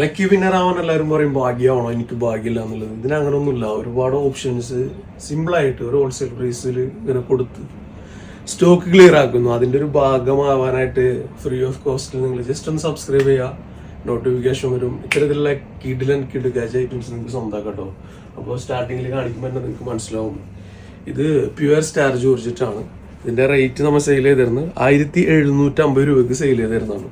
Lucky winner ആവാൻ എല്ലാവരും പറയും ഭാഗ്യമാണോ? എനിക്ക് ഭാഗ്യമില്ല എന്നുള്ളത്. ഇതിന് അങ്ങനെ ഒന്നുമില്ല ഒരുപാട് ഓപ്ഷൻസ് സിമ്പിളായിട്ട് ഒരു ഹോൾസെയിൽ പ്രൈസിൽ ഇങ്ങനെ കൊടുത്ത് സ്റ്റോക്ക് ക്ലിയർ ആക്കുന്നു. അതിന്റെ ഒരു ഭാഗമാവാനായിട്ട് ഫ്രീ ഓഫ് കോസ്റ്റ് നിങ്ങൾ ജസ്റ്റ് ഒന്ന് സബ്സ്ക്രൈബ് ചെയ്യുക നോട്ടിഫിക്കേഷൻ വരും. ഇത്തരത്തിലുള്ള കിഡിൽ ആൻഡ് കിഡ് ഗാജ് ഐറ്റംസ് നിങ്ങൾക്ക് സ്വന്തമാക്കാം കേട്ടോ അപ്പോൾ സ്റ്റാർട്ടിങ്ങിൽ കാണിക്കുമ്പോൾ തന്നെ നിങ്ങൾക്ക് മനസ്സിലാവും. ഇത് പ്യുവർ സ്റ്റാർ ജോർജിറ്റാണ് ഇതിന്റെ റേറ്റ് നമ്മൾ സെയിൽ ചെയ്തിരുന്നത് ആയിരത്തി എഴുന്നൂറ്റി അമ്പത് രൂപയ്ക്ക് സെയിൽ ചെയ്തിരുന്നതാണ്.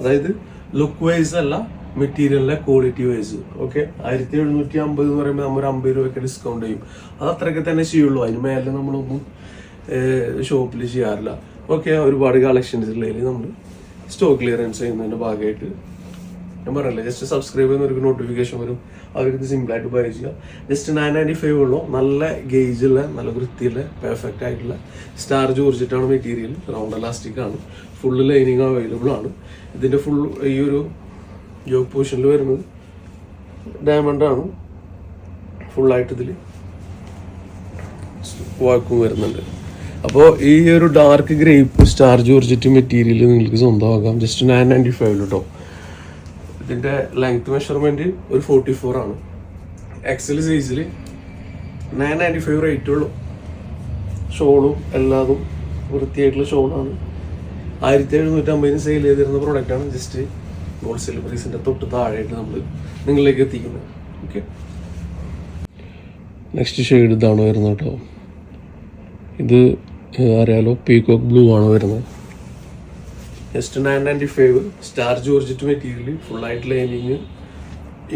അതായത് ലുക്ക് വൈസ് അല്ല മെറ്റീരിയലിന്റെ ക്വാളിറ്റി വൈസ് ഓക്കെ ആയിരത്തി എഴുന്നൂറ്റി അമ്പത് എന്ന് പറയുമ്പോൾ നമ്മൾ ഒരു അമ്പത് രൂപയ്ക്ക് ഡിസ്കൗണ്ട് ചെയ്യും. അത് അത്രയൊക്കെ തന്നെ ചെയ്യുള്ളൂ. അതിന് മേലെ നമ്മളൊന്നും ഷോപ്പിൽ ചെയ്യാറില്ല. ഓക്കെ ഒരുപാട് കളക്ഷൻസ് ഉള്ളതിൽ നമ്മൾ സ്റ്റോക്ക് ക്ലിയറൻസ് ചെയ്യുന്നതിന്റെ ഭാഗമായിട്ട്. ഞാൻ പറഞ്ഞില്ല ജസ്റ്റ് സബ്സ്ക്രൈബ് ചെയ്യുന്നവർക്ക് നോട്ടിഫിക്കേഷൻ വരും. അവർക്ക് സിമ്പിളായിട്ട് ബൈ ചെയ്യുക. ജസ്റ്റ് നയൻ നയന്റി ഫൈവ് ഉള്ളൂ. നല്ല ഗേജുള്ള നല്ല വൃത്തിയുള്ള പെർഫെക്റ്റ് ആയിട്ടുള്ള സ്റ്റാർ ജോർജിറ്റാണ് മെറ്റീരിയൽ റൗണ്ട് ഇലാസ്റ്റിക് ആണ്. ഫുള്ള് ലൈനിങ് അവൈലബിൾ ആണ്. ഇതിന്റെ ഫുൾ ഈ ഒരു യോഗ് പൊസിഷനിൽ വരുന്നത്. ഡയമണ്ട് ആണ്. ഫുള്ളായിട്ട് ഇതിൽ വാക്കും വരുന്നുണ്ട്. അപ്പോൾ ഈ ഒരു dark grape star georgette material നിങ്ങൾക്ക് സ്വന്തമാക്കാം. ജസ്റ്റ് നയൻ നയന്റി ഫൈവ് കേട്ടോ ഇതിന്റെ ലെങ്ത് മെഷർമെന്റ് ഒരു ഫോർട്ടി ഫോർ ആണ് എക്സൽ സൈസിൽ നയൻ നയന്റി ഫൈവ് റേറ്റ് ഷോളും എല്ലാതും വൃത്തിയായിട്ടുള്ള ഷോളാണ് ആയിരത്തി എഴുന്നൂറ്റമ്പതിന് സെയിൽ ചെയ്തിരുന്ന പ്രോഡക്റ്റാണ് ജസ്റ്റ് ഹോൾസെയിൽ പ്രൈസിന്റെ തൊട്ട് താഴെയായിട്ട് നമ്മൾ നിങ്ങളിലേക്ക് എത്തിക്കുന്നത് ഓക്കെ നെക്സ്റ്റ് ഷെയ്ഡ് ഇതാണ് വരുന്നത് കേട്ടോ. ഇത് അറിയാലോ പീകോക്ക് ബ്ലൂ ആണ് വരുന്നത്. Just nine ninety five star georgette material ഫുള്ളായിട്ട് ലൈനിങ്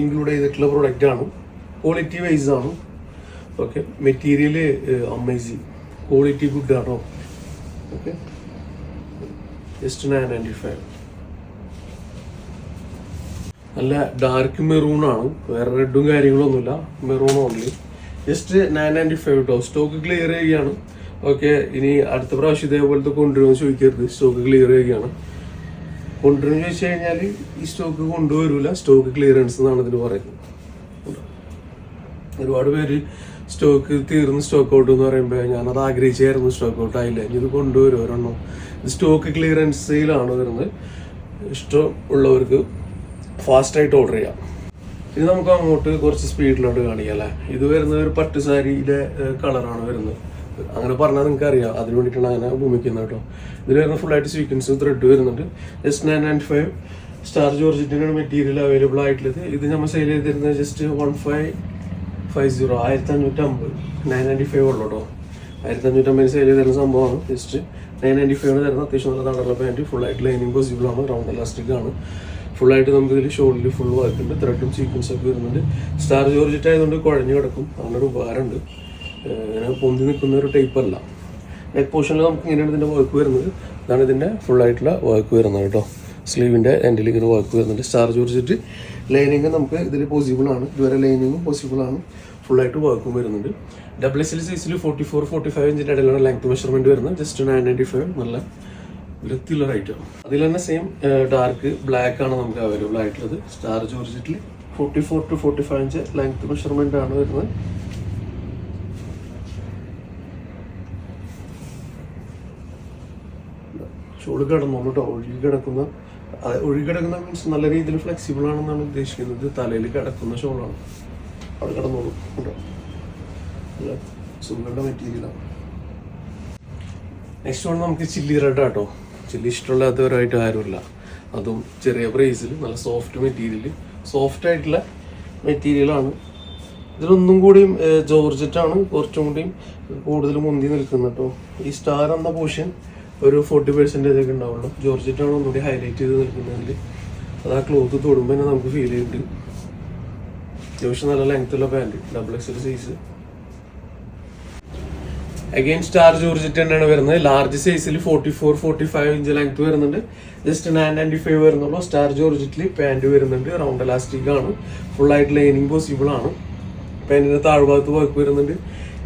ഇൻക്ലൂഡ് ചെയ്തിട്ടുള്ള പ്രൊഡക്റ്റാണ് ക്വാളിറ്റി വൈസ് ആണ്. Okay material amazing quality good ആണോ? Okay just nine ninety five നല്ല ഡാർക്ക് മെറൂൺ ആണ്. വേറെ റെഡും കാര്യങ്ങളൊന്നുമില്ല. Maroon only just nine ninety five കേട്ടോ സ്റ്റോക്ക് ക്ലിയർ ചെയ്യുകയാണ്. ഓക്കെ ഇനി അടുത്ത പ്രാവശ്യം ഇതേപോലത്തെ കൊണ്ടുവരുമെന്ന് ചോദിക്കരുത്. സ്റ്റോക്ക് ക്ലിയർ ചെയ്യുകയാണ്. കൊണ്ടുവരുമെന്ന് ചോദിച്ചു കഴിഞ്ഞാൽ ഈ സ്റ്റോക്ക് കൊണ്ടുവരില്ല സ്റ്റോക്ക് ക്ലിയറൻസ് എന്നാണ് ഇതിന് പറയുന്നത്. ഒരുപാട് പേര് സ്റ്റോക്ക് തീർന്ന് സ്റ്റോക്ക് ഔട്ട് എന്ന് പറയുമ്പോൾ ഞാനത് ആഗ്രഹിച്ചായിരുന്നു സ്റ്റോക്ക് ഔട്ട് ആയില്ല? ഇനി ഇത് കൊണ്ടുവരും ഒരെണ്ണം. സ്റ്റോക്ക് ക്ലിയറൻസിലാണ് വരുന്നത്. ഇഷ്ടം ഉള്ളവർക്ക് ഫാസ്റ്റായിട്ട് ഓർഡർ ചെയ്യാം. ഇത് നമുക്ക് അങ്ങോട്ട് കുറച്ച് സ്പീഡിലോട്ട് കാണിക്കാം അല്ലേ? ഇത് വരുന്നത് ഒരു പട്ട് സാരിയുടെ കളറാണ് വരുന്നത്. അങ്ങനെ പറഞ്ഞാൽ നിങ്ങൾക്ക് അറിയാം. അതിന് വേണ്ടിയിട്ടാണ് അങ്ങനെ ഭൂമിക്കുന്നത് കേട്ടോ. ഇതിൽ വരുന്ന ഫുള്ളായിട്ട് സീക്വൻസ് ത്രെഡ് വരുന്നുണ്ട്. Just nine nine five star ജോർജിന്റെ മെറ്റീരിയൽ അവൈലബിൾ ആയിട്ടുള്ളത്. ഇത് നമ്മൾ സെയിൽ ചെയ്തിരുന്നത് just one five five zero ആയിരത്തി അഞ്ഞൂറ്റി അമ്പത് നയൻ നയന്റി ഫൈവ് ഉള്ളൂ കേട്ടോ. ആയിരത്തി അഞ്ഞൂറ്റി സെയിൽ ചെയ്ത് തരുന്ന സംഭവമാണ് ജസ്റ്റ് നയൻ നയന്റി ഫൈവിന് തരുന്ന അത്യാവശ്യം നല്ല തടറുള്ള പാന്റ് ഫുള്ളായിട്ട് ലൈനിങ് പോസിബിൾ ആണ്. റൗണ്ട് ഇലാസ്റ്റിക് ആണ്. ഫുള്ളായിട്ട് നമുക്ക് ഇതിൽ ഷോളിൽ ഫുൾ വർക്കുണ്ട് ത്രെഡും സീക്വൻസ് ഒക്കെ വരുന്നുണ്ട്. സ്റ്റാർ ജോർജിറ്റ് ആയതുകൊണ്ട് കുഴഞ്ഞു കിടക്കും. അങ്ങനൊരു ഉപകാരമുണ്ട്. ഇങ്ങനെ പൊന്തി നിൽക്കുന്ന ഒരു ടൈപ്പ് അല്ല. നെക്ക് പോർഷനിൽ നമുക്ക് ഇങ്ങനെയാണ് ഇതിന്റെ വർക്ക് വരുന്നത്. ഇതാണ് ഇതിന്റെ ഫുള്ളായിട്ടുള്ള വർക്ക് വരുന്നത് കേട്ടോ. സ്ലീവിന്റെ എൻഡിൽ ഇങ്ങനെ വർക്ക് വരുന്നുണ്ട്. സ്റ്റാർ ജോർജിറ്റ് ലൈനിങ് നമുക്ക് ഇതിൽ പോസിബിൾ ആണ്. ഇതുവരെ ലൈനിങ്ങും പോസിബിൾ ആണ്. ഫുള്ളായിട്ട് വർക്കും വരുന്നുണ്ട്. ഡബിൾ എസ് എൽ സൈസിൽ ഫോർട്ടി ഫോർ ഫോർട്ടി ഫൈവ് ഇഞ്ചിന്റെ ഇടയിലാണ് ലെങ്ത് മെഷർമെന്റ് വരുന്നത്. ജസ്റ്റ് നയൻ നയന്റി ഫൈവ് നല്ല വൃത്തിയുള്ള ഐറ്റം അതിൽ തന്നെ സെയിം ഡാർക്ക് ബ്ലാക്ക് ആണ് നമുക്ക് അവൈലബിൾ ആയിട്ടുള്ളത്. Star ജോർജറ്റിൽ forty four to forty five inch length measurement ആണ് വരുന്നത്. ഷോൾ കിടന്നുള്ളൂ കേട്ടോ ഒഴുകി കിടക്കുന്ന ഒഴുകിടക്കുന്ന ഒഴുകി കിടക്കുന്ന മീൻസ് നല്ല രീതിയിൽ ഫ്ലെക്സിബിൾ ആണെന്നാണ് ഉദ്ദേശിക്കുന്നത്. തലയിൽ കിടക്കുന്ന ഷോളാണ്. അവിടെ കിടന്നോളൂ. കേട്ടോ സുഖങ്ങളുടെ മെറ്റീരിയലാണ് നെക്സ്റ്റ് വൺ നമുക്ക് ചില്ലി റെഡ് ആട്ടോ. ചില്ലി ഇഷ്ടമില്ലാത്തവരായിട്ട് ആരുമില്ല. അതും ചെറിയ പ്രൈസിൽ നല്ല സോഫ്റ്റ് മെറ്റീരിയൽ സോഫ്റ്റ് ആയിട്ടുള്ള മെറ്റീരിയലാണ് ഇതിലൊന്നും കൂടിയും ജോർജറ്റാണ് കുറച്ചും കൂടിയും കൂടുതൽ മുന്തി നിൽക്കുന്നത് കേട്ടോ ഈ സ്റ്റാർ എന്ന പോർഷൻ ഒരു ഫോർട്ടി പെർസെന്റേജ് ഒക്കെ ഉണ്ടാവുള്ളൂ. ജോർജറ്റാണ് ഒന്നുകൂടി ഹൈലൈറ്റ് ചെയ്ത് നിൽക്കുന്നതിൽ അത് ആ ക്ലോത്ത് തൊടുമ്പോൾ തന്നെ നമുക്ക് ഫീൽ ചെയ്യുന്നുണ്ട്. അത്യാവശ്യം നല്ല ലെങ്ത്തുള്ള pant double XL size again star georgette തന്നെയാണ് വരുന്നത്. ലാർജ് സൈസിൽ forty four forty five inch length വരുന്നുണ്ട് ജസ്റ്റ് നയൻ നയന്റി ഫൈവ് വരുന്നുള്ളൂ. സ്റ്റാർ ജോർജറ്റിൽ പാന്റ് വരുന്നുണ്ട്. റൗണ്ട് ഇലാസ്റ്റിക് ആണ്. ഫുൾ ആയിട്ട് ലൈനിങ് പോസിബിൾ ആണ്. പാന്റിന്റെ താഴ്ഭാഗത്ത് വർക്ക് വരുന്നുണ്ട്.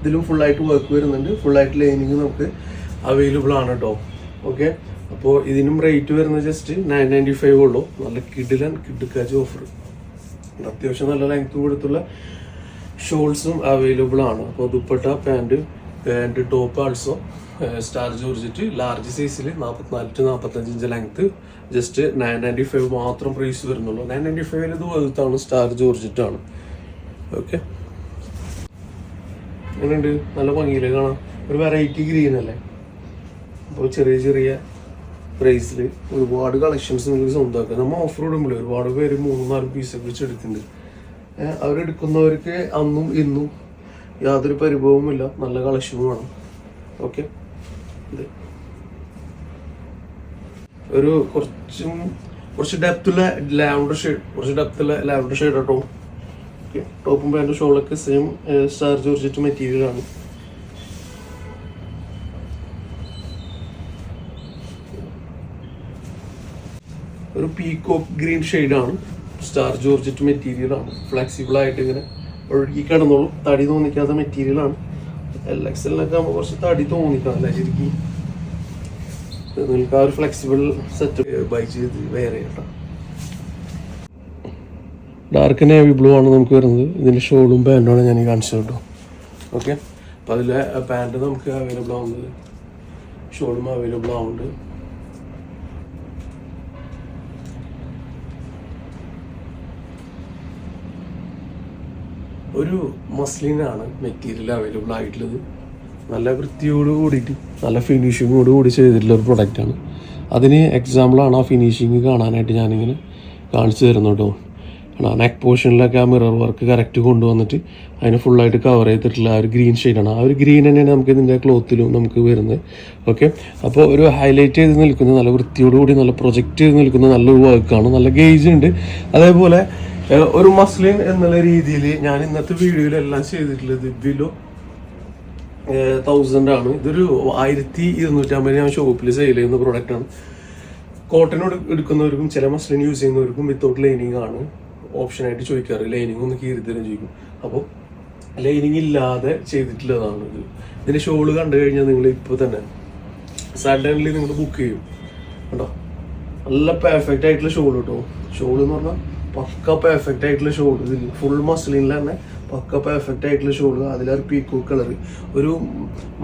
ഇതിലും ഫുൾ ആയിട്ട് വർക്ക് വരുന്നുണ്ട്. ഫുൾ ആയിട്ട് ലൈനിങ് നമുക്ക് അവൈലബിൾ ആണ് കേട്ടോ ഓക്കെ അപ്പോൾ ഇതിനും റേറ്റ് വരുന്നത് ജസ്റ്റ് നയൻ നയന്റി ഫൈവ് ഉള്ളൂ. നല്ല കിഡിലൻ കിഡ്ക്കാജ് ഓഫർ അത്യാവശ്യം നല്ല ലെങ്ത് കൊടുത്തുള്ള ഷോൾസും അവൈലബിൾ ആണ്. അപ്പോൾ dupatta pant pant top also star georgette large സൈസിൽ നാൽപ്പത്തിനാല് ടു നാൽപ്പത്തഞ്ച് inch length just nine ninety five മാത്രം പ്രൈസ് വരുന്നുള്ളൂ. നയൻ നയന്റി ഫൈവിൽ ഇത് വലുത്താണ് സ്റ്റാർ ജോർജറ്റ് ആണ്. ഓക്കെ എങ്ങനെയുണ്ട്? നല്ല ഭംഗിയിൽ കാണാം ഒരു വെറൈറ്റി ഗ്രീൻ അല്ലേ? അപ്പോൾ ചെറിയ ചെറിയ പ്രൈസിൽ ഒരുപാട് കളക്ഷൻസ് നിങ്ങൾക്ക് സ്വന്തമാക്കാം. നമ്മൾ ഓഫർ ഇടുമ്പോൾ ഒരുപാട് പേര് മൂന്ന് നാല് പീസൊക്കെ വെച്ച് എടുക്കുന്നുണ്ട് അവരെടുക്കുന്നവർക്ക് അന്നും ഇന്നും യാതൊരു പരിഭവവുമില്ല. നല്ല കളക്ഷനും വേണം ഓക്കെ ഒരു കുറച്ചും കുറച്ച് ഡെപ്തുള്ള ലാവൻഡർ ഷെയ്ഡ് കുറച്ച് ഡെപ്തുള്ള ലാവൻഡർ ഷെയ്ഡ് കേട്ടോ ടോപ്പും പാന്റും ഷോളൊക്കെ സെയിം സ്റ്റാർ ജോർജറ്റ് മെറ്റീരിയലാണ് ഒരു പീക്കോക്ക് ഗ്രീൻ ഷെയ്ഡാണ് സ്റ്റാർ ജോർജറ്റ് മെറ്റീരിയലാണ് ഫ്ലെക്സിബിൾ ആയിട്ട് ഇങ്ങനെ ഒഴുകി കിടന്നോളും തടി തോന്നിക്കാത്ത മെറ്റീരിയലാണ് എൽ എക്സ് എല്ലൊക്കെ ആകുമ്പോൾ കുറച്ച് തടി തോന്നിക്കാം. അല്ലേ ശരിക്കും? നിങ്ങൾക്ക് ആ ഒരു ഫ്ലെക്സിബിൾ സെറ്റ് ബൈ ചെയ്ത് വേറെ കേട്ടോ ഡാർക്ക് നേവി ബ്ലൂ ആണ് നമുക്ക് വരുന്നത്. ഇതിന്റെ ഷോളും പാന്റുമാണ് ഞാൻ കാണിച്ചത് കേട്ടോ. ഓക്കെ അപ്പോൾ അതിലെ പാന്റ് നമുക്ക് അവൈലബിൾ ആവുന്നത്. ഷോളും അവൈലബിൾ ആവുന്നുണ്ട്. ഒരു മസ്ലിനാണ് മെറ്റീരിയൽ അവൈലബിൾ ആയിട്ടുള്ളത്. നല്ല വൃത്തിയോട് കൂടിയിട്ട് നല്ല ഫിനിഷിങ്ങോട് കൂടി ചെയ്തിട്ടുള്ള ഒരു പ്രൊഡക്റ്റാണ് അതിന് എക്സാമ്പിളാണ് ആ ഫിനിഷിങ് കാണാനായിട്ട് ഞാനിങ്ങനെ കാണിച്ചു തരുന്നു കേട്ടോ ആ നെക്ക് പോർഷനിലൊക്കെ ആ മിറർ വർക്ക് കറക്റ്റ് കൊണ്ടുവന്നിട്ട് അതിന് ഫുള്ളായിട്ട് കവർ ചെയ്തിട്ടുള്ള ആ ഒരു ഗ്രീൻ ഷെയ്ഡാണ് ആ ഒരു ഗ്രീൻ തന്നെയാണ് നമുക്ക് ഇതിന്റെ ക്ലോത്തിലും നമുക്ക് വരുന്നത്. ഓക്കെ അപ്പോൾ ഒരു ഹൈലൈറ്റ് ചെയ്ത് നിൽക്കുന്ന നല്ല വൃത്തിയോടുകൂടി നല്ല പ്രൊജക്റ്റ് ചെയ്ത് നിൽക്കുന്ന നല്ലൊരു വർക്കാണ് നല്ല ഗേജ് ഉണ്ട്. അതേപോലെ ഒരു മസ്ലിൻ എന്നുള്ള രീതിയിൽ ഞാൻ ഇന്നത്തെ വീഡിയോയിലെല്ലാം ചെയ്തിട്ടുള്ളത് ബിലോ തൗസൻഡ് ആണ്. ഇതൊരു ആയിരത്തി ഇരുന്നൂറ്റമ്പത് ഞാൻ ഷോപ്പിൽ സെയിൽ ചെയ്യുന്ന പ്രോഡക്റ്റ് ആണ്. കോട്ടൺ എടുക്കുന്നവർക്കും ചില മസ്ലിൻ യൂസ് ചെയ്യുന്നവർക്കും വിത്തൗട്ട് ലൈനിങ് ആണ് ഓപ്ഷനായിട്ട് ചോദിക്കാറ്. ലൈനിങ് ഒന്ന് കീറി തരും ചോദിക്കും. അപ്പോൾ ലൈനിങ് ഇല്ലാതെ ചെയ്തിട്ടുള്ളതാണ് ഇത്. ഇതിന്റെ ഷോൾ കണ്ടു കഴിഞ്ഞാൽ നിങ്ങൾ ഇപ്പോൾ തന്നെ സഡൻലി നിങ്ങൾ ബുക്ക് ചെയ്യും. കേട്ടോ നല്ല പെർഫെക്റ്റ് ആയിട്ടുള്ള ഷോൾ കേട്ടോ ഷോൾ എന്ന് പറഞ്ഞാൽ പക്ക പെർഫെക്റ്റ് ആയിട്ടുള്ള ഷോൾ ഇതിൽ ഫുൾ മസ്ലിനിൽ തന്നെ പക്ക പെർഫെക്റ്റ് ആയിട്ടുള്ള ഷോൾ അതിലൊരു പീക്കോ കളർ ഒരു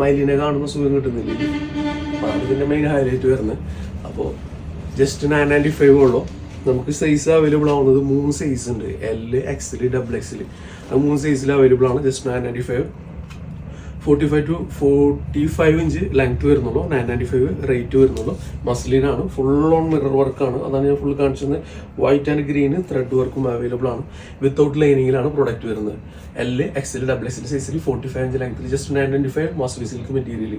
മൈലിനെ കാണുന്ന സുഖം കിട്ടുന്നില്ല. അതാണ് ഇതിന്റെ മെയിൻ ഹൈലൈറ്റ് വരുന്നത് അപ്പോൾ ജസ്റ്റ് നയൻ നയന്റി ഫൈവ് ഉള്ളൂ. നമുക്ക് സൈസ് അവൈലബിൾ ആവുന്നത് മൂന്ന് സൈസ് ഉണ്ട്. എൽ എക്സിൽ ഡബിൾ എക്സിൽ മൂന്ന് സൈസിൽ അവൈലബിൾ ആണ് just nine ninety five forty five to forty five inch length വരുന്നുള്ളൂ നയൻ നയന്റി ഫൈവ് റേറ്റ് വരുന്നുള്ളൂ മസ്ലിനാണ് ഫുൾ ഓൺ മിറർ വർക്കാണ് അതാണ് ഞാൻ ഫുൾ കാണിച്ചത് വൈറ്റ് ആൻഡ് ഗ്രീന് ത്രെഡ് വർക്കും അവൈലബിൾ ആണ്. വിത്തൗട്ട് ലൈനിങ്ങിലാണ് പ്രൊഡക്റ്റ് വരുന്നത്. എൽ എക്സിൽ ഡബിൾ എൽ സൈസിൽ ഫോർട്ടി ഫൈവ് ഇഞ്ച് ലെങ്ത്തിൽ just nine ninety five മസ്ലി silk material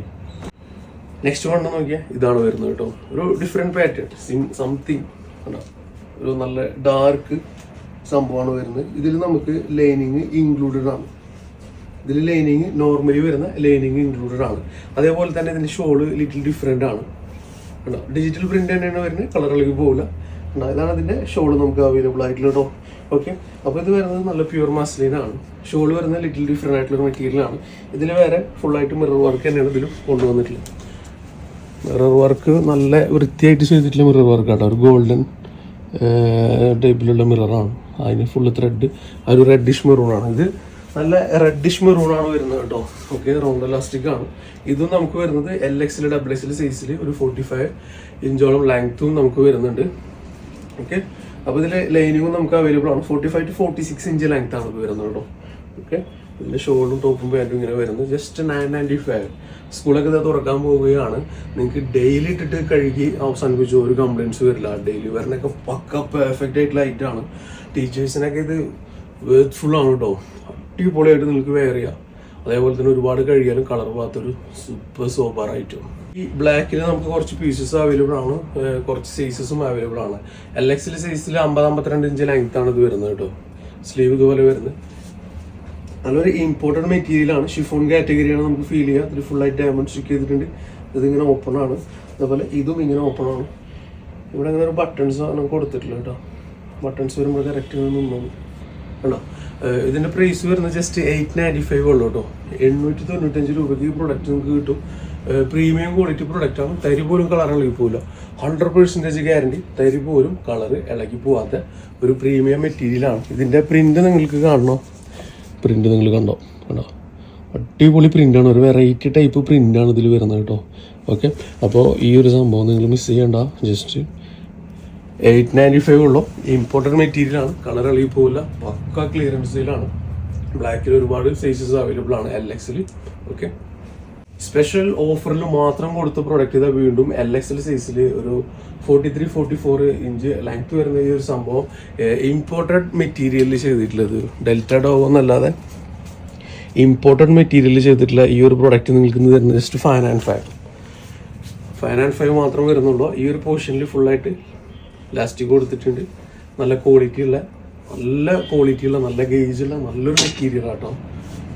next വണ്ണം നോക്കിയാൽ ഇതാണ് വരുന്നത് കേട്ടോ. ഒരു ഡിഫറെന്റ് പാറ്റേൺ സിം സംതിങ് ഒരു നല്ല ഡാർക്ക് സംഭവമാണ് വരുന്നത്. ഇതിൽ നമുക്ക് ലൈനിങ് ഇൻക്ലൂഡഡ് ആണ്. ഇതിൽ ലൈനിങ് നോർമലി വരുന്ന ലൈനിങ് ഇൻക്ലൂഡഡ് ആണ് അതേപോലെ തന്നെ ഇതിന്റെ ഷോൾ ലിറ്റിൽ ഡിഫറെന്റ് ആണ്. കണ്ടോ? ഡിജിറ്റൽ പ്രിന്റ് തന്നെയാണ് വരുന്നത് കളറിലേക്ക് പോകില്ല കണ്ടോ? ഇതാണ് അതിന്റെ ഷോൾ നമുക്ക് അവൈലബിൾ ആയിട്ടുള്ള കേട്ടോ ഓക്കെ അപ്പോൾ ഇത് വരുന്നത് നല്ല പ്യൂർ മസ്ലിനാണ് ആണ്. ഷോൾ വരുന്നത് ലിറ്റിൽ ഡിഫറെന്റ് ആയിട്ടുള്ള മെറ്റീരിയൽ ആണ്. ഇതിൽ വേറെ ഫുള്ളായിട്ട് മിറർ വർക്ക് തന്നെയാണ് ഇതിൽ കൊണ്ടുവന്നിട്ടുള്ളത്. മിറർ വർക്ക് നല്ല വൃത്തിയായിട്ട് ചെയ്തിട്ടുള്ള മിറർ വർക്ക് കേട്ടോ. ഒരു ഗോൾഡൻ ടൈപ്പിലുള്ള മിററാണ് അതിന് ഫുള്ള് ത്രെഡ് ആ ഒരു റെഡിഷ് മെറൂണാണ് ഇത് നല്ല റെഡിഷ് ആണ് വരുന്നത് കേട്ടോ. ഓക്കെ റൗണ്ട് ഇലാസ്റ്റിക് ആണ്. ഇതും നമുക്ക് വരുന്നത് എൽ എക്സിൽ ഡബിൾ എക്സിൽ സൈസിൽ ഒരു ഫോർട്ടി ഫൈവ് ഇഞ്ചോളം ലെങ്ത്തും നമുക്ക് വരുന്നുണ്ട്. ഓക്കെ അപ്പോൾ ഇതിൽ ലൈനിങ്ങും നമുക്ക് അവൈലബിൾ ആണ്. Forty five to forty six inch length ആണ് ഇത് വരുന്നത് കേട്ടോ. ഓക്കെ ഇതിന്റെ ഷോളും ടോപ്പും പാന്റും ഇങ്ങനെ വരുന്നത് ജസ്റ്റ് നയൻ നയന്റി ഫൈവ് സ്കൂളൊക്കെ ഇത് തുറക്കാൻ പോവുകയാണ്. നിങ്ങൾക്ക് ഡെയിലി ഇട്ടിട്ട് കഴുകി അവസാനിപ്പിച്ച ഒരു കംപ്ലയിൻസ് വരില്ല. ഡെയിലി വരണൊക്കെ പക്ക പെർഫെക്റ്റ് ആയിട്ടുള്ള ഐറ്റാണ് ടീച്ചേഴ്സിനൊക്കെ ഇത് വേർത്ത്ഫുൾ ആണ് കേട്ടോ. അടിപൊളിയായിട്ട് വെയർ ചെയ്യാം. അതേപോലെ തന്നെ ഒരുപാട് കഴിയാനും കളർ പോകാത്തൊരു സൂപ്പർ സോബർ ഐറ്റം ഈ ബ്ലാക്കിൽ നമുക്ക് കുറച്ച് പീസസ് അവൈലബിൾ ആണ്. കുറച്ച് സൈസസും അവൈലബിൾ ആണ്. എൽ എക്സിൽ സൈസിൽ അമ്പത് അമ്പത്തിരണ്ട് ഇഞ്ച് ലെങ്ത് ആണ് ഇത് വരുന്നത് കേട്ടോ. സ്ലീവ് ഇതുപോലെ വരുന്നത്. നല്ലൊരു ഇമ്പോർട്ടന്റ് മെറ്റീരിയൽ ആണ്. ഷിഫോൺ കാറ്റഗറിയാണ് നമുക്ക് ഫീൽ ചെയ്യുക അതിൽ ഫുള്ളായിട്ട് ഡയമണ്ട് സ്റ്റിക്ക് ചെയ്തിട്ടുണ്ട്. ഇതിങ്ങനെ ഓപ്പൺ ആണ്. അതുപോലെ ഇതും ഇങ്ങനെ ഓപ്പൺ ആണ്. ഇവിടെ അങ്ങനെ ഒരു ബട്ടൺസ് ആണ് കൊടുത്തിട്ടില്ല കേട്ടോ. ബട്ടൺസ് വരുമ്പോൾ കറക്റ്റ് നിന്നു കേട്ടോ ഇതിന്റെ പ്രൈസ് വരുന്നത് ജസ്റ്റ് എയ്റ്റ് നയന്റി ഫൈവ് ഉള്ളൂ കേട്ടോ. എണ്ണൂറ്റി തൊണ്ണൂറ്റഞ്ച് രൂപയ്ക്ക് ഈ പ്രൊഡക്റ്റ് നിങ്ങൾക്ക് കിട്ടും. പ്രീമിയം ക്വാളിറ്റി പ്രൊഡക്റ്റ് ആണ്. തരി പോലും കളർ ഇളകി പോകില്ല ഹൺഡ്രഡ് പെർസെന്റേജ് ഗ്യാരണ്ടി തരി പോലും കളർ ഇളകി പോവാത്ത ഒരു പ്രീമിയം മെറ്റീരിയൽ ആണ്. ഇതിന്റെ പ്രിന്റ് നിങ്ങൾക്ക് കാണണോ? പ്രിന്റ് നിങ്ങൾ കണ്ടോ? കണ്ടോ? അടിപൊളി പ്രിന്റാണ് ഒരു വെറൈറ്റി ടൈപ്പ് പ്രിന്റാണ് ഇതിൽ വരുന്നത് കേട്ടോ. ഓക്കെ അപ്പോൾ ഈ ഒരു സംഭവം നിങ്ങൾ മിസ് ചെയ്യണ്ട. ജസ്റ്റ് എയ്റ്റ് നയന്റി ഫൈവ് ഉള്ളൂ. ഇമ്പോർട്ടന്റ് മെറ്റീരിയലാണ് കളർ അളിയിൽ പോകില്ല പക്ക ക്ലിയറൻസിലാണ് ബ്ലാക്കിൽ ഒരുപാട് സൈസസ് അവൈലബിൾ ആണ് എൽ എക്സിൽ ഓക്കെ സ്പെഷ്യൽ ഓഫറിൽ മാത്രം കൊടുത്ത പ്രൊഡക്റ്റ് ഇതാ വീണ്ടും എൽ എക്സ് എൽ സൈസിൽ ഒരു forty three forty four inch length വരുന്ന ഈ ഒരു സംഭവം ഇമ്പോർട്ടഡ് മെറ്റീരിയലിൽ ചെയ്തിട്ടുള്ളത്. ഡെൽറ്റ ഡോവ് എന്നല്ലാതെ ഇമ്പോർട്ടഡ് മെറ്റീരിയലിൽ ചെയ്തിട്ടുള്ള ഈ ഒരു പ്രൊഡക്റ്റ് നിങ്ങൾക്ക് തരുന്നത് just five and five five and five മാത്രം വരുന്നുള്ളൂ. ഈ ഒരു പോർഷനിൽ ഫുള്ളായിട്ട് ലാസ്റ്റിക് കൊടുത്തിട്ടുണ്ട്. നല്ല ക്വാളിറ്റി ഉള്ള നല്ല ക്വാളിറ്റി ഉള്ള നല്ല ഗേജുള്ള നല്ലൊരു മെറ്റീരിയൽ ആട്ടോ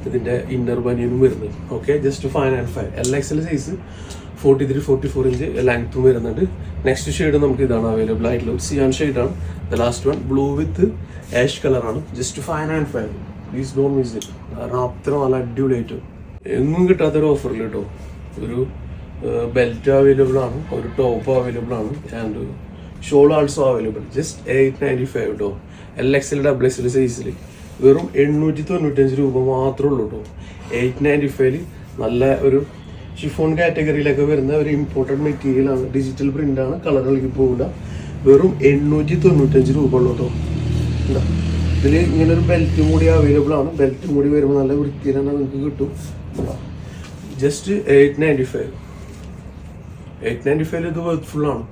ഇതിന്റെ ഇന്നർ ബനിയനും വരുന്നത്. Okay just five and five L X L size forty three forty four inch ലെങ്ത്തും വരുന്നുണ്ട്. നെക്സ്റ്റ് ഷെയ്ഡ് നമുക്ക് ഇതാണ് അവൈലബിൾ ആയിട്ടുള്ളത്. സിയാൻ ഷെയ്ഡാണ് the last one blue with ash കളറാണ് just five and five please don't miss it കാരണം അത്ര നല്ല അടിപൊളിയായിട്ട് എങ്ങും കിട്ടാത്തൊരു ഓഫറിൽ കേട്ടോ. ഒരു ബെൽറ്റ് അവൈലബിൾ ആണ്. ഒരു ടോപ്പ് അവൈലബിൾ ആണ്. And shawl also available just eight ninety five കേട്ടോ L X L double S L സൈസിൽ വെറും എണ്ണൂറ്റി തൊണ്ണൂറ്റഞ്ച് രൂപ മാത്രമേ ഉള്ളൂ കേട്ടോ എയ്റ്റ് നയന്റി ഫൈവിൽ നല്ല ഒരു ഷിഫോൺ കാറ്റഗറിയിലൊക്കെ വരുന്ന ഒരു ഇമ്പോർട്ടന്റ് മെറ്റീരിയലാണ് ഡിജിറ്റൽ പ്രിന്റാണ് കളർ ഇളകി പോകില്ല വെറും എണ്ണൂറ്റി തൊണ്ണൂറ്റഞ്ച് രൂപ ഉള്ളൂ കേട്ടോ ഇതിൽ ഇങ്ങനെ ഒരു ബെൽറ്റും കൂടി അവൈലബിൾ ആണ്. ബെൽറ്റും കൂടി വരുമ്പോൾ നല്ല വൃത്തിയിൽ തന്നെ നിങ്ങൾക്ക് കിട്ടും. Just eight ninety five eight ninety five ഇത് വർത്ത് ആണ്.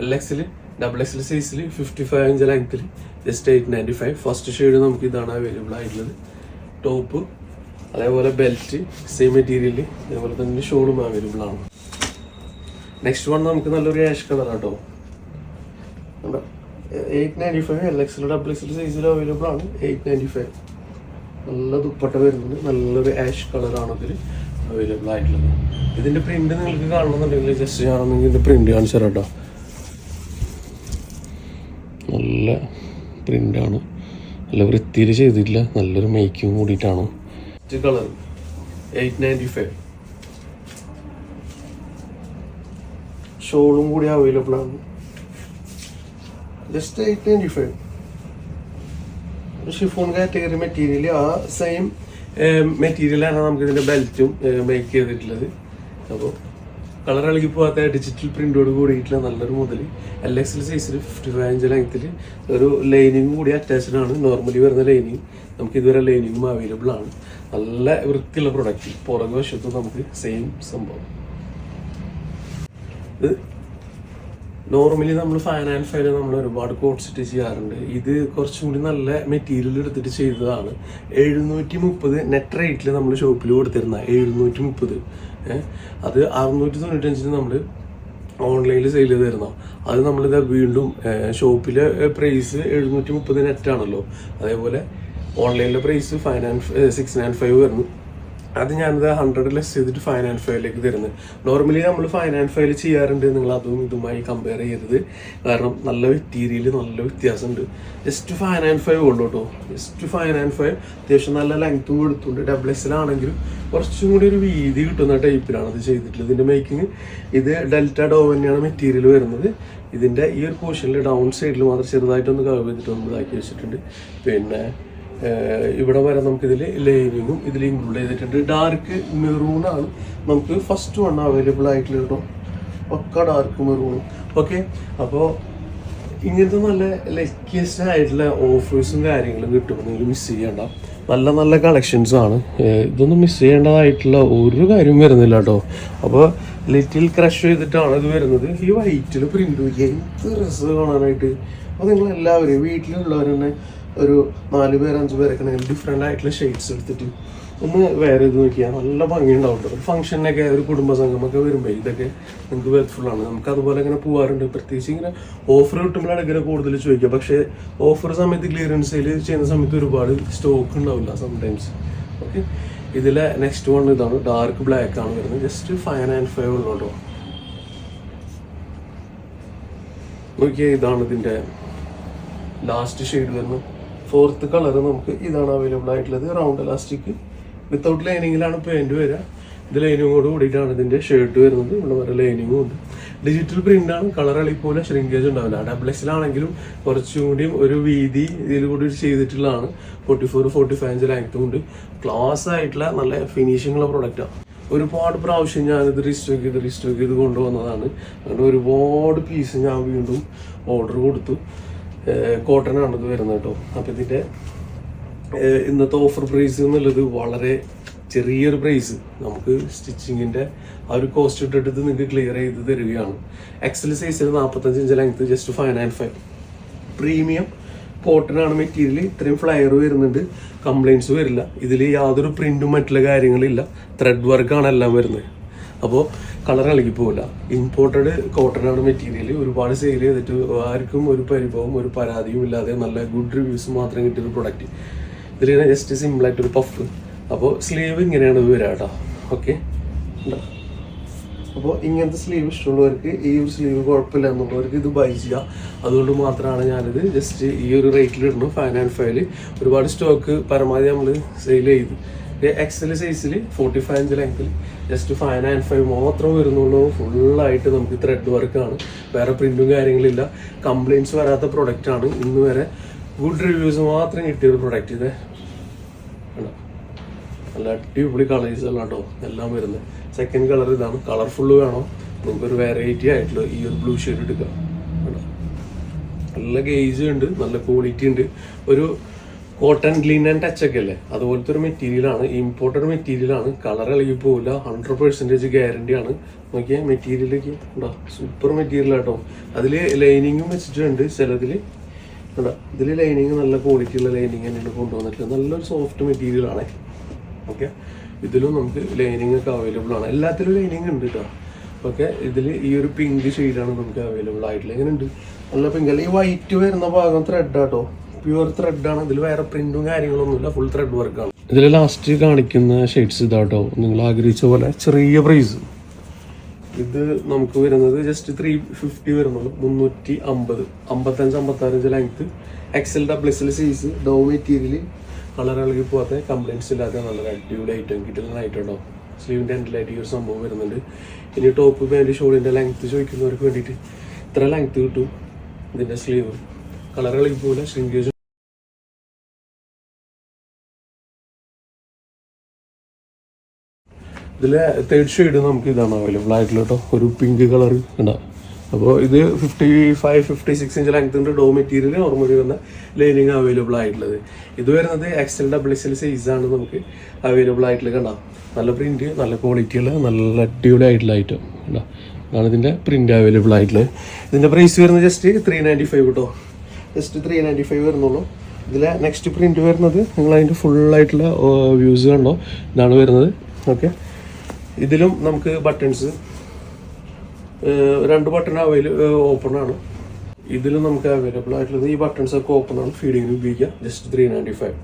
എൽ എക്സിൽ ഡബിൾ എക്സിൽ സൈസിൽ ഫിഫ്റ്റി ഫൈവ് ഇഞ്ച് ലെങ്ത്തിൽ just eight ninety five first shade നമുക്ക് ഇതാണ് അവൈലബിൾ ആയിട്ടുള്ളത്. ടോപ്പ് അതേപോലെ ബെൽറ്റ് സെയിം മെറ്റീരിയൽ അതേപോലെ തന്നെ ഷോളും അവൈലബിൾ ആണ്. നെക്സ്റ്റ് വൺ നമുക്ക് നല്ലൊരു ആഷ് കളർ ആട്ടോ eight ninety five L XL double XL സൈസിൽ അവൈലബിൾ ആണ്. എയ്റ്റ് നയന്റി ഫൈവ് നല്ല ദുപ്പട്ട വരുന്നുണ്ട്. നല്ലൊരു ആഷ് കളറാണ് ഇതിൽ അവൈലബിൾ ആയിട്ടുള്ളത്. ഇതിന്റെ പ്രിന്റ് നിങ്ങൾക്ക് കാണണമെന്നുണ്ടെങ്കിൽ ജസ്റ്റ് ഞാനൊന്നെങ്കിൽ ഇതിന്റെ പ്രിന്റ് കാണിച്ചു തരാം കേട്ടോ നല്ല പ്രിന്റാണ് നല്ല വൃത്തിയിൽ ചെയ്തിട്ടില്ല. നല്ലൊരു മേക്കിങ് കൂടിയിട്ടാണ്. കളർ എയ്റ്റ് നയന്റി ഫൈവ് ഷോളും കൂടി അവൈലബിൾ ആണ്. Just eight ninety five chiffon category material ആ സെയിം മെറ്റീരിയലാണ് നമുക്ക് ഇതിന്റെ ബെൽറ്റും മേക്ക് ചെയ്തിട്ടുള്ളത്. അപ്പോൾ കളർ ഇളകി പോകാത്ത ഡിജിറ്റൽ പ്രിന്റോട് കൂടിയിട്ടുള്ള നല്ലൊരു മുതൽ എൽ എക്സ് എൽ സൈസിൽ ഫിഫ്റ്റി ഫൈവ് ഇഞ്ച് ലെങ്ത്തിൽ ഒരു ലൈനിങ് കൂടി അറ്റാച്ച്ഡ് ആണ്. നോർമലി വരുന്ന ലൈനിങ് നമുക്ക് ഇതുവരെ ലൈനിങ്ങും അവൈലബിൾ ആണ്. നല്ല വൃത്തിയുള്ള പ്രൊഡക്റ്റ് പുറകു വശത്തും നമുക്ക് സെയിം സംഭവം. നോർമലി നമ്മൾ ഫാൻ ആൻഡ് ഫയൽ നമ്മൾ ഒരുപാട് കോട്ട് സെറ്റ് ചെയ്യാറുണ്ട്. ഇത് കുറച്ചും കൂടി നല്ല മെറ്റീരിയൽ എടുത്തിട്ട് ചെയ്തതാണ്. എഴുന്നൂറ്റി മുപ്പത് നെറ്റ് റേറ്റിൽ നമ്മൾ ഷോപ്പിൽ കൊടുത്തിരുന്ന എഴുന്നൂറ്റി മുപ്പത് അത് അറുന്നൂറ്റി തൊണ്ണൂറ്റഞ്ചിന് നമ്മൾ ഓൺലൈനിൽ സെയിൽ ചെയ്ത് തരുന്ന അത് നമ്മളിത് വീണ്ടും ഷോപ്പിലെ പ്രൈസ് എഴുന്നൂറ്റി മുപ്പത് നെറ്റ് ആണല്ലോ. അതേപോലെ ഓൺലൈനിലെ price five nine six nine five വരുന്നു. അത് ഞാനത് ഹൺഡ്രഡ് ലെസ് ചെയ്തിട്ട് ഫൈവ് ആൻഡ് ഫൈവിലേക്ക് തരുന്നത് നോർമലി നമ്മൾ ഫൈവ് ആൻഡ് ഫയൽ ചെയ്യാറുണ്ട്. നിങ്ങൾ അതും ഇതുമായി കമ്പയർ ചെയ്യരുത്. കാരണം നല്ല മെറ്റീരിയൽ നല്ല വ്യത്യാസമുണ്ട്. ജസ്റ്റ് ഫൈവ് ആൻഡ് ഫൈവ് ഉള്ളൂ കേട്ടോ ജസ്റ്റ് ഫൈവ് ആൻഡ് ഫൈവ് അത്യാവശ്യം നല്ല ലെങ്ത്തും കൊടുത്തുണ്ട് ഡബിൾ എസിലാണെങ്കിലും കുറച്ചും കൂടി ഒരു വീതി കിട്ടുന്ന ടൈപ്പിലാണ് അത് ചെയ്തിട്ടുള്ളത്. ഇതിന്റെ മേക്കിങ് ഇത് ഡെൽറ്റ ഡോ തന്നെയാണ് മെറ്റീരിയൽ വരുന്നത്. ഇതിന്റെ ഈ ഒരു പോർഷനിൽ ഡൗൺ സൈഡിൽ മാത്രം ചെറുതായിട്ടൊന്ന് കവർ ചെയ്തിട്ട് ഒന്ന് ഇതാക്കി വെച്ചിട്ടുണ്ട്. പിന്നെ ഇവിടെ വരെ നമുക്ക് ഇതിൽ ലൈനിങ്ങും ഇതിൽ ഇൻക്ലൂഡ് ചെയ്തിട്ടുണ്ട്. ഡാർക്ക് മെറൂൺ ആണ്. നമുക്ക് ഫസ്റ്റ് വൺ അവൈലബിൾ ആയിട്ടുള്ള കേട്ടോ പക്ക ഡാർക്ക് മെറൂണും ഓക്കെ അപ്പോൾ ഇങ്ങനത്തെ നല്ല ലക്കിയസ്റ്റ് ആയിട്ടുള്ള ഓഫേഴ്സും കാര്യങ്ങളും കിട്ടുമ്പോൾ നിങ്ങൾ മിസ് ചെയ്യേണ്ട. നല്ല നല്ല കളക്ഷൻസ് ആണ്. ഇതൊന്നും മിസ് ചെയ്യേണ്ടതായിട്ടുള്ള ഒരു കാര്യവും വരുന്നില്ല കേട്ടോ. അപ്പോൾ ലിറ്റിൽ ക്രഷ് ചെയ്തിട്ടാണ് ഇത് വരുന്നത്. ഈ വൈറ്റിൽ പ്രിന്റ് എന്ത് രസം കാണാനായിട്ട്. അപ്പോൾ നിങ്ങൾ എല്ലാവരും വീട്ടിലുള്ളവർ തന്നെ ഒരു നാല് പേർ അഞ്ച് പേരൊക്കെ ഉണ്ടെങ്കിൽ ഡിഫറെന്റ് ആയിട്ടുള്ള ഷെയ്ഡ്സ് എടുത്തിട്ട് ഒന്ന് വേറെ ഇത് നോക്കിയാൽ നല്ല ഭംഗിയുണ്ടാവും ഒരു ഫംഗ്ഷനൊക്കെ ഒരു കുടുംബ സംഗമൊക്കെ വരുമ്പോൾ ഇതൊക്കെ വെൽഫുൾ ആണ്. നമുക്ക് അതുപോലെ ഇങ്ങനെ പോകാറുണ്ട് പ്രത്യേകിച്ച് ഇങ്ങനെ ഓഫർ കിട്ടുമ്പോഴാണ് ഇങ്ങനെ കൂടുതൽ ചോദിക്കുക. പക്ഷേ ഓഫർ സമയത്ത് ക്ലിയറൻസ് സെയിൽ ചെയ്യുന്ന സമയത്ത് ഒരുപാട് സ്റ്റോക്ക് ഉണ്ടാവില്ല സംടൈംസ് ഓക്കെ ഇതിലെ നെക്സ്റ്റ് വൺ ഇതാണ്. ഡാർക്ക് ബ്ലാക്ക് ആണ് വരുന്നത്. ജസ്റ്റ് ഫൈവ് ആൻഡ് ഫൈവ് ഉള്ളൂ നോക്കിയാൽ ഇതാണ് ഇതിന്റെ ലാസ്റ്റ് ഷെയ്ഡ് വരുന്നത്. ഫോർത്ത് കളർ നമുക്ക് ഇതാണ് അവൈലബിൾ ആയിട്ടുള്ളത്. റൗണ്ട് ഇലാസ്റ്റിക് വിത്തൗട്ട് ലൈനിങ്ങിലാണ് പാന്റ് വരിക. ഇത് ലൈനിങ്ങോട് കൂടിയിട്ടാണ് ഇതിന്റെ ഷർട്ട് വരുന്നത്. ഇവിടെ വരെ ലൈനിങ്ങും ഉണ്ട്. ഡിജിറ്റൽ പ്രിന്റ് ആണ്. കളർ പോലെ ഷ്രിങ്കേജ് ഉണ്ടാവില്ല. ഡബിൾ എക്സിലാണെങ്കിലും കുറച്ചും കൂടി ഒരു വീതി ഇതിൽ കൂടി ചെയ്തിട്ടുള്ളതാണ്. Forty four forty five inch ലാങ്ത്തും ഉണ്ട്. ക്ലാസ് ആയിട്ടുള്ള നല്ല ഫിനിഷിംഗ് ഉള്ള പ്രൊഡക്റ്റാണ് ഒരുപാട് പ്രാവശ്യം ഞാനിത് റീസ്റ്റോക്ക് ചെയ്ത് റീസ്റ്റോക്ക് ചെയ്ത് കൊണ്ടുവന്നതാണ്. അങ്ങനെ ഒരുപാട് പീസ് ഞാൻ വീണ്ടും ഓർഡർ കൊടുത്തു. കോട്ടൺ ആണ് ഇത് വരുന്നത് കേട്ടോ. അപ്പം ഇതിന്റെ ഇന്നത്തെ ഓഫർ പ്രൈസ് എന്നുള്ളത് വളരെ ചെറിയൊരു പ്രൈസ് നമുക്ക് സ്റ്റിച്ചിങ്ങിന്റെ ആ ഒരു കോസ്റ്റ് ഇട്ടിട്ട് നിങ്ങൾക്ക് ക്ലിയർ ചെയ്ത് തരികയാണ്. എക്സൽ സൈസിൽ നാൽപ്പത്തഞ്ച് inch length just five nine five premium cotton ആണ് മെറ്റീരിയൽ ഇത്രയും ഫ്ലയർ വരുന്നുണ്ട്. കംപ്ലയിൻസ് വരില്ല. ഇതിൽ യാതൊരു പ്രിന്റും മറ്റുള്ള കാര്യങ്ങളില്ല. ത്രെഡ് വർക്കാണ് എല്ലാം വരുന്നത്. അപ്പോൾ കളർ ഇളകി പോകില്ല ഇമ്പോർട്ടഡ് കോട്ടൺ ആണ് മെറ്റീരിയൽ ഒരുപാട് സെയിൽ ചെയ്തിട്ട് ആർക്കും ഒരു പരിഭവം ഒരു പരാതിയും ഇല്ലാതെ നല്ല ഗുഡ് റിവ്യൂസ് മാത്രം കിട്ടിയൊരു പ്രൊഡക്റ്റ് ഇതിലിങ്ങനെ ജസ്റ്റ് സിമ്പിളായിട്ട് ഒരു പഫ് അപ്പോൾ സ്ലീവ് ഇങ്ങനെയാണ് ഇത് വരിക കേട്ടോ. ഓക്കെ അപ്പോൾ ഇങ്ങനത്തെ സ്ലീവ് ഇഷ്ടമുള്ളവർക്ക് ഈ ഒരു സ്ലീവ് കുഴപ്പമില്ല എന്നുള്ളവർക്ക് ഇത് ബൈ ചെയ്യാം അതുകൊണ്ട് മാത്രമാണ് ഞാനിത് ജസ്റ്റ് ഈ ഒരു റേറ്റിൽ ഇടുന്നു. ഫൈൻ ആൻഡ് ഫൈവിൽ ഒരുപാട് സ്റ്റോക്ക് പരമാവധി നമ്മൾ സെയിൽ ചെയ്തു. എക്സൽ സൈസിൽ ഫോർട്ടി ഫൈവ് ഇഞ്ച് ലെങ്കിൽ ജസ്റ്റ് ഫൈവ് ആൻഡ് ഫൈവ് മാത്രം വരുന്നുള്ളൂ. ഫുള്ളായിട്ട് നമുക്ക് ത്രെഡ് വർക്കാണ് വേറെ പ്രിന്റും കാര്യങ്ങളില്ല കംപ്ലൈന്റ്സ് വരാത്ത പ്രൊഡക്റ്റ് ആണ്. ഇന്ന് വരെ ഗുഡ് റിവ്യൂസ് മാത്രം കിട്ടിയ ഒരു പ്രൊഡക്റ്റ് ഇത്? നല്ല അടിപൊളി കളേഴ്സ് എല്ലാം കേട്ടോ എല്ലാം വരുന്നത്. സെക്കൻഡ് കളർ ഇതാണ്. കളർഫുള്ള് വേണം. നമുക്കൊരു വെറൈറ്റി ആയിട്ടുള്ള ഈ ഒരു ബ്ലൂ ഷെയ്ഡ് എടുക്കാം? നല്ല ഗേജ് ഉണ്ട്. നല്ല ക്വാളിറ്റി ഉണ്ട്. ഒരു കോട്ടൺ ക്ലീൻ ആൻഡ് ടച്ച് ഒക്കെ അല്ലേ? അതുപോലത്തെ ഒരു മെറ്റീരിയൽ ആണ്. ഇമ്പോർട്ടഡ് മെറ്റീരിയൽ ആണ്. കളർ ഇളകി പോവില്ല. ഹൺഡ്രഡ് പെർസെന്റേജ് ഗ്യാരണ്ടി ആണ്. നോക്കിയ മെറ്റീരിയലൊക്കെ ഉണ്ടോ? സൂപ്പർ മെറ്റീരിയൽ ആട്ടോ. അതിൽ ലൈനിങ്ങും വെച്ചിട്ടുണ്ട് ചിലതിൽ കണ്ടോ? ഇതിൽ ലൈനിങ് നല്ല ക്വാളിറ്റി ഉള്ള ലൈനിങ് തന്നെയാണ് കൊണ്ടുവന്നിട്ടുള്ളത്. നല്ലൊരു സോഫ്റ്റ് മെറ്റീരിയൽ ആണ്. ഓക്കെ ഇതിലും നമുക്ക് ലൈനിങ് ഒക്കെ അവൈലബിൾ ആണ്. എല്ലാത്തിലും ലൈനിങ് ഉണ്ട് കേട്ടോ ഓക്കെ ഇതിൽ ഈ ഒരു പിങ്ക് ഷെയ്ഡാണ് നമുക്ക് അവൈലബിൾ ആയിട്ടുള്ളത്. എങ്ങനെ ഉണ്ട് നല്ല പിങ്ക് അല്ല? ഈ വൈറ്റ് വരുന്ന ഭാഗം ത്രെഡ് ആട്ടോ. പ്യുവർ ത്രെഡ് ആണ്. ഇതിൽ വേറെ പ്രിന്റും കാര്യങ്ങളൊന്നുമില്ല. ഫുൾ ത്രെഡ് വർക്കാണ് ഇതിൽ ലാസ്റ്റ് കാണിക്കുന്ന ഷെയ്ഡ്സ് ഇതാട്ടോ. നിങ്ങൾ ആഗ്രഹിച്ച പോലെ ചെറിയ പ്രൈസ് ഇത് നമുക്ക് വരുന്നത് ജസ്റ്റ് ത്രീ ഫിഫ്റ്റി വരുന്നുള്ളൂ. മുന്നൂറ്റി അമ്പത്. അമ്പത്തഞ്ച് അമ്പത്താറഞ്ച് length XL double XL size ഡോ മെറ്റീരിയൽ കളർ ഇളകി പോകാത്ത കംപ്ലൈന്റ്സ് ഇല്ലാത്ത നല്ല അടിപൊളി ഐറ്റം കിട്ടുന്ന ഐറ്റം ഉണ്ടോ? സ്ലീവിന്റെ എൻഡിലായിട്ട് ഈ ഒരു സംഭവം വരുന്നുണ്ട്. ഇനി ടോപ്പ് പാന്റ് ഷോളിന്റെ ലെങ്ത്ത് ചോദിക്കുന്നവർക്ക് വേണ്ടിയിട്ട് ഇത്ര ലെങ്ത്ത് കിട്ടും. ഇതിന്റെ സ്ലീവ് കളർ ഇളകി പോലെ ഇതിലെ തേർഡ് ഷെയ്ഡ് നമുക്ക് ഇതാണ് അവൈലബിൾ ആയിട്ടുള്ള കേട്ടോ ഒരു പിങ്ക് കളർ ഉണ്ടാവും അപ്പോൾ ഇത് fifty five fifty six inch ലെങ്ത്തിന്റെ ഡോ മെറ്റീരിയൽ നോർമലി വന്ന ലൈനിങ് അവൈലബിൾ ആയിട്ടുള്ളത്. ഇത് വരുന്നത് എക്സൽ ഡബിൾ എക്സൽ സൈസ് ആണ് നമുക്ക് അവൈലബിൾ ആയിട്ടുള്ളത് കണ്ടാം. നല്ല പ്രിന്റ് നല്ല ക്വാളിറ്റിയുള്ള നല്ല അടിപൊളി ആയിട്ടുള്ള ഐറ്റം കണ്ടോ. അതാണ് ഇതിന്റെ പ്രിന്റ് അവൈലബിൾ ആയിട്ടുള്ളത്. ഇതിന്റെ പ്രൈസ് വരുന്നത് ജസ്റ്റ് ത്രീ നയന്റി ഫൈവ് കേട്ടോ ജസ്റ്റ് ത്രീ നയന്റി ഫൈവ് വരുന്നുള്ളൂ. ഇതിലെ നെക്സ്റ്റ് പ്രിന്റ് വരുന്നത് നിങ്ങൾ അതിന്റെ ഫുൾ ആയിട്ടുള്ള വ്യൂസ് കണ്ടോ. ഇതാണ് വരുന്നത്. ഓക്കെ ഇതിലും നമുക്ക് ബട്ടൺസ് രണ്ട് ബട്ടൺ അവൈല ഓപ്പൺ ആണ്. ഇതിലും നമുക്ക് അവൈലബിൾ ആയിട്ടുള്ളത് ഈ ബട്ടൺസ് ഒക്കെ ഓപ്പൺ ആണ്. ഫീഡിങ്ങിന് ഉപയോഗിക്കാം. Just three ninety five